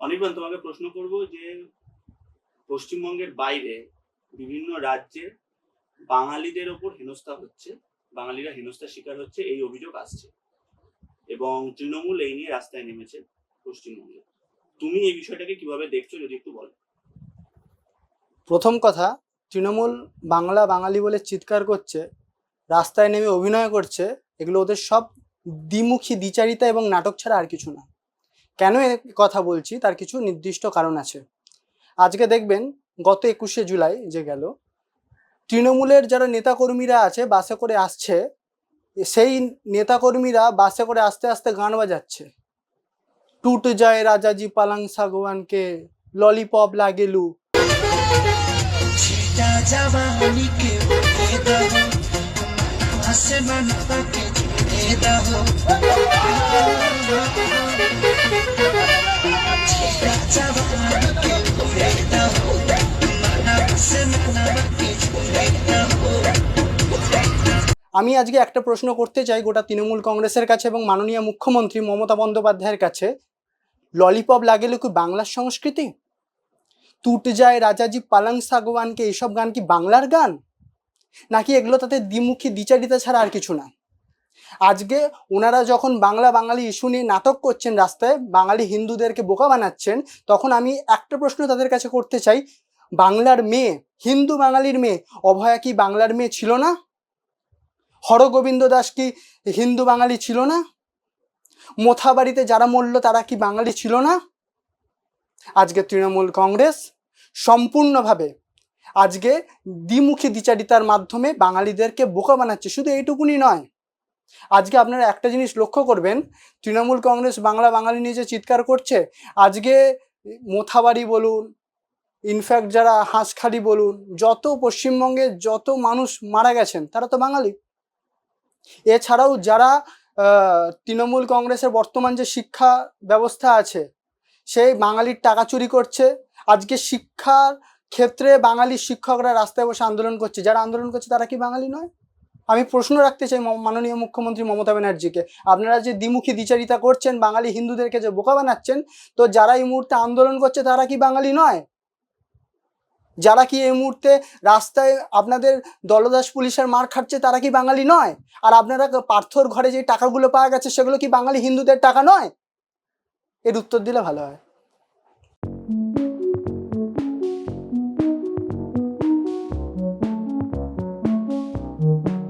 অনির্বাণ, তোমাকে প্রশ্ন করব যে পশ্চিমবঙ্গের বাইরে বিভিন্ন রাজ্যে বাঙালিদের ওপর হেনস্থা হচ্ছে, বাঙালিরা হেনস্থার শিকার হচ্ছে, এই অভিযোগ আসছে এবং তৃণমূল এই নিয়ে রাস্তায় নেমেছে পশ্চিমবঙ্গে। তুমি এই বিষয়টাকে কীভাবে দেখছ, যদি একটু বলো। প্রথম কথা, তৃণমূল বাংলা বাঙালি বলে চিৎকার করছে, রাস্তায় নেমে অভিনয় করছে, এগুলো ওদের সব দ্বিমুখী দ্বিচারিতা এবং নাটক ছাড়া আর কিছু না। কেন কথা বলছি? তার কিছু নির্দিষ্ট কারণ আছে। আজকে দেখবেন, গত একুশে জুলাই যে গেল, তৃণমূলের যারা নেতাকর্মীরা আছে, বাসে করে আসছে, সেই নেতাকর্মীরা বাসে করে আস্তে আস্তে গান বাজাচ্ছে। টুট যায় রাজাজি পালাং সাগওয়ানকে, ললিপপ লাগেলু। আমি আজকে একটা প্রশ্ন করতে চাই গোটা তৃণমূল কংগ্রেসের কাছে এবং মাননীয় মুখ্যমন্ত্রী মমতা বন্দ্যোপাধ্যায়ের কাছে। ললিপপ লাগেলে কি বাংলার সংস্কৃতি? তুট যায় রাজাজি পালাং সাগওয়ানকে এইসব গান কি বাংলার গান? নাকি এগুলো তাতে দ্বিমুখী দ্বিচারিতা ছাড়া আর কিছু না? আজকে ওনারা যখন বাংলা বাঙালি ইস্যু নিয়ে নাটক করছেন রাস্তায়, বাঙালি হিন্দুদেরকে বোকা বানাচ্ছেন, তখন আমি একটা প্রশ্ন তাদের কাছে করতে চাই। বাংলার মেয়ে, হিন্দু বাঙালির মেয়ে, অভয়া কি বাংলার মেয়ে ছিল না? হরগোবিন্দ দাস কি হিন্দু বাঙালি ছিল না? মোথাবাড়িতে যারা মরল তারা কি বাঙালি ছিল না? আজকে তৃণমূল কংগ্রেস সম্পূর্ণভাবে আজকে দ্বিমুখী দ্বিচারিতার মাধ্যমে বাঙালিদেরকে বোকা বানাচ্ছে। শুধু এইটুকুনি নয় আজকে আপনারা একটা জিনিস লক্ষ্য করবেন, তৃণমূল কংগ্রেস বাংলা বাঙালি নিয়ে যে চিৎকার করছে, আজকে মোথাবাড়ি বলুন, ইনফ্যাক্ট যারা হাঁসখালি বলুন, যত পশ্চিমবঙ্গে যত মানুষ মারা গেছেন, তারা তো বাঙালি। এছাড়াও যারা তৃণমূল কংগ্রেসের বর্তমান যে শিক্ষা ব্যবস্থা আছে, সেই বাঙালির টাকা চুরি করছে, আজকে শিক্ষার ক্ষেত্রে বাঙালি শিক্ষকরা রাস্তায় বসে আন্দোলন করছে, যারা আন্দোলন করছে তারা কি বাঙালি নয়? আমি প্রশ্ন রাখতে চাই মাননীয় মুখ্যমন্ত্রী মমতা ব্যানার্জিকে। আপনারা যে দ্বিমুখী দ্বিচারিতা করছেন, বাঙালি হিন্দুদেরকে যে বোকা বানাচ্ছেন, তো যারা এই মুহূর্তে আন্দোলন করছে, তারা কি বাঙালি নয়? যারা কি এই মুহূর্তে রাস্তায় আপনাদের দলদাস পুলিশের মার খাচ্ছে তারা কি বাঙালি নয়? আর আপনারা পার্থর ঘরে যে টাকাগুলো পাওয়া গেছে, সেগুলো কি বাঙালি হিন্দুদের টাকা নয়? এর উত্তর দিলে ভালো হয়।